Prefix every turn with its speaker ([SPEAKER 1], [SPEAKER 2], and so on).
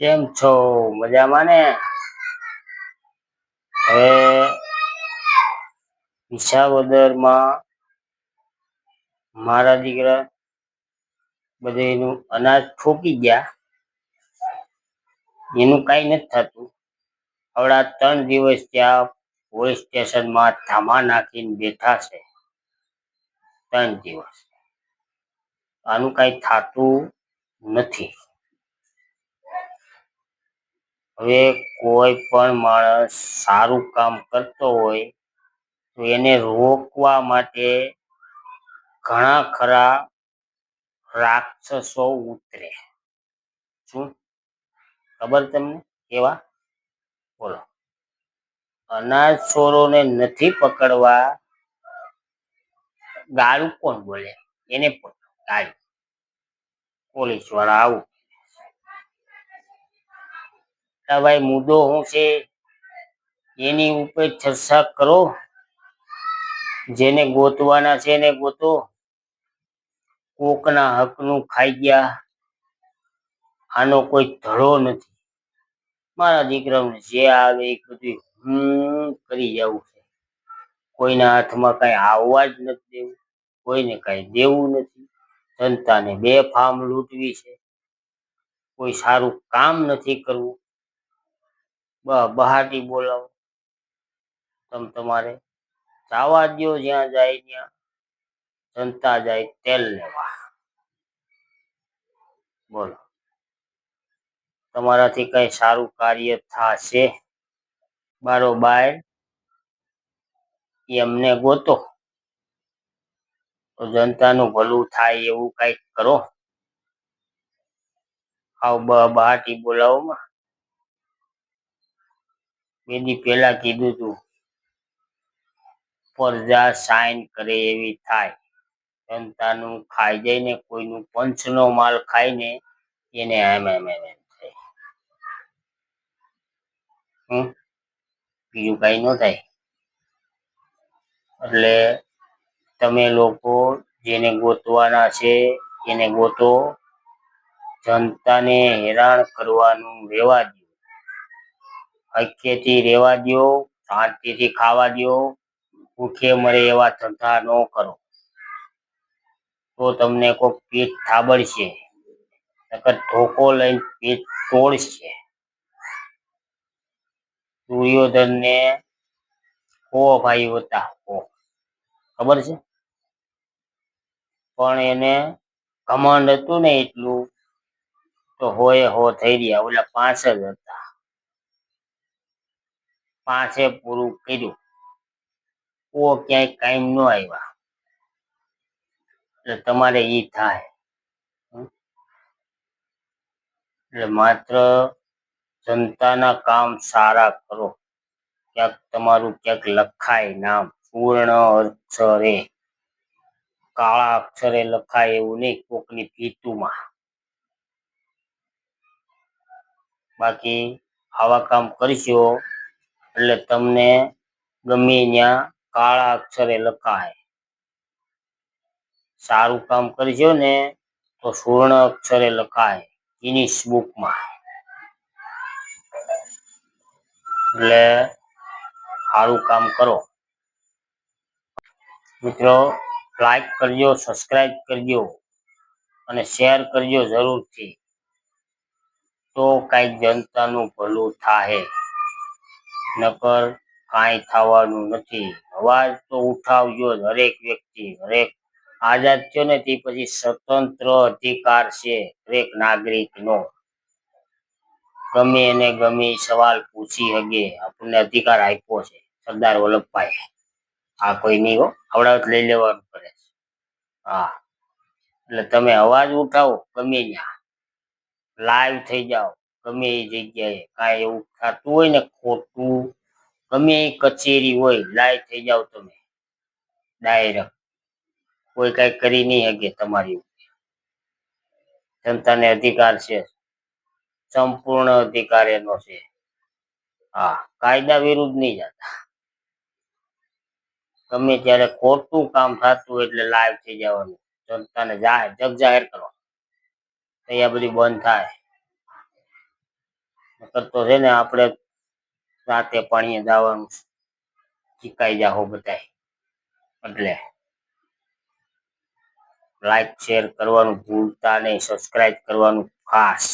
[SPEAKER 1] કેમ છો? મજામાં ને? હવે વિસાવદરમાં મારા દીકરા બધેનું અનાજ ફૂકી ગયા. એનું કઈ નથી થતું. આવડા ત્રણ દિવસ ત્યાં પોલીસ સ્ટેશનમાં ધામા નાખીને બેઠા છે. ત્રણ દિવસ. આનું કઈ થતું નથી. હવે કોઈ પણ માણસ સારું કામ કરતો હોય, તો એને રોકવા માટે ઘણા ખરા રાક્ષસો ઉતરે. શું? ખબર તમને? કેવા? બોલો. અનાજ ચોરોને નથી પકડવા ગાળું કોણ બોલે? એને પણ. ગાળું પોલીસવાળા આવું. ભાઈ મુદ્દો શું છે? એની ઉપર ચર્ચા કરો. જેને ગોતવાના છે એને ગોતો. કોકના હકનું ખાઈ ગયા. આનો કોઈ ધડો નથી. મારા દીકરાઓને જે આવે એ બધું હું કરી જવું છે. કોઈના હાથમાં કઈ આવવા જ નથી દેવું. કોઈને કઈ દેવું નથી. જનતાને બે ફામ લૂંટવી છે. કોઈ સારું કામ નથી કરવું. બ- બહાટી બોલાવો. તમ તમારે જવા દ્યો, જ્યાં જાય ત્યાં જનતા જાય તેલ લેવા. બોલો. તમારાથી કઈ સારું કાર્ય થશે? બારોબાર એમને ગોતો. તો જનતાનું ભલું થાય એવું કંઈક કરો. આવ બ- બહાટી બોલાવોમાં. બે દી પહેલા કીધું તું પ્રજા સાઈન કરે એવી થાય. જનતાનું ખાઈ જઈને કોઈનું પંચનો માલ ખાઈને એને એમ એમ એમ એમ થાય. બીજું કઈ ન થાય. એટલે તમે લોકો જેને ગોતવાના છે, એને ગોતો. જનતાને હેરાન કરવાનું રહેવા દો. હકેથી રહેવા દો શાંતિથી ખાવા દો ભૂખે મરે એવા ધંધા ન કરો. તો તમને કોઈ પેટ થાબડશે ધોકો લઈને પેટ તોડશે. દુર્યોધન ને હો ભાઈ હતા? હો ખબર છે? પણ એને ઘમંડ હતું ને એટલું, તો હોએ હો થઈ રહ્યા, ઓલા પાંચ જ હતા. પાંચે પૂરું કર્યું. ઓ ક્યાંય કાયમ ન આવ્યા. એટલે તમારે ઈ થાય. એટલે માત્ર જનતાના કામ સારા કરો. ક્યાંક તમારું ક્યાંક લખાય નામ. પૂર્ણ અક્ષરે. કાળા અક્ષરે લખાય એવું નહીં, કોકની ફીતુમાં બાકી આવા કામ કરશો એટલે તમને ગમે ત્યાં કાળા અક્ષરે લખાય. સારું કામ કરજો ને તો સુવર્ણ અક્ષરે લખાય. ગિનિસ બુકમાં એટલે સારું કામ કરો. મિત્રો લાઈક કરજો સબસ્ક્રાઇબ કરજો અને શેર કરજો જરૂરથી. તો કંઈક જનતાનું ભલું થાહે. નકર કાંઈ થવાનું નથી. અવાજ તો ઉઠાવજો જ હરેક વ્યક્તિ દરેક આઝાદ થયો ને તે પછી સ્વતંત્ર અધિકાર છે દરેક નાગરિકનો. ગમે એને ગમે સવાલ પૂછી શકે આપણને અધિકાર આપ્યો છે, સરદાર વલ્લભભાઈ આ કોઈ નહીં હો આવડાવત લઈ લેવાનું પડે. હા. એટલે તમે અવાજ ઉઠાવો, ગમે ત્યાં. લાઈવ થઈ જાઓ, ગમે એ જગ્યાએ. કાંઈ એવું થતું હોય ને ખોટું ગમે કચેરી હોય લાઈવ થઈ જાઓ તમે. ડાયરેક્ટ કોઈ કઈ કરી નહીં શકે તમારી. જનતાને અધિકાર છે. સંપૂર્ણ અધિકાર એનો છે. હા, કાયદા વિરુદ્ધ નહીં જતા. ગમે ત્યારે ખોટું કામ થતું હોય એટલે લાઈવ થઈ જવાનું. જનતાને જાહેર, જગ જાહેર કરો તો આ બધું બંધ થાય. નકર તો છે ને આપણે રાતે પાણીએ દાવાનું ચીકાઈ જાહો બધા એટલે લાઈક શેર કરવાનું ભૂલતા નહીં સબસ્ક્રાઇબ કરવાનું ખાસ.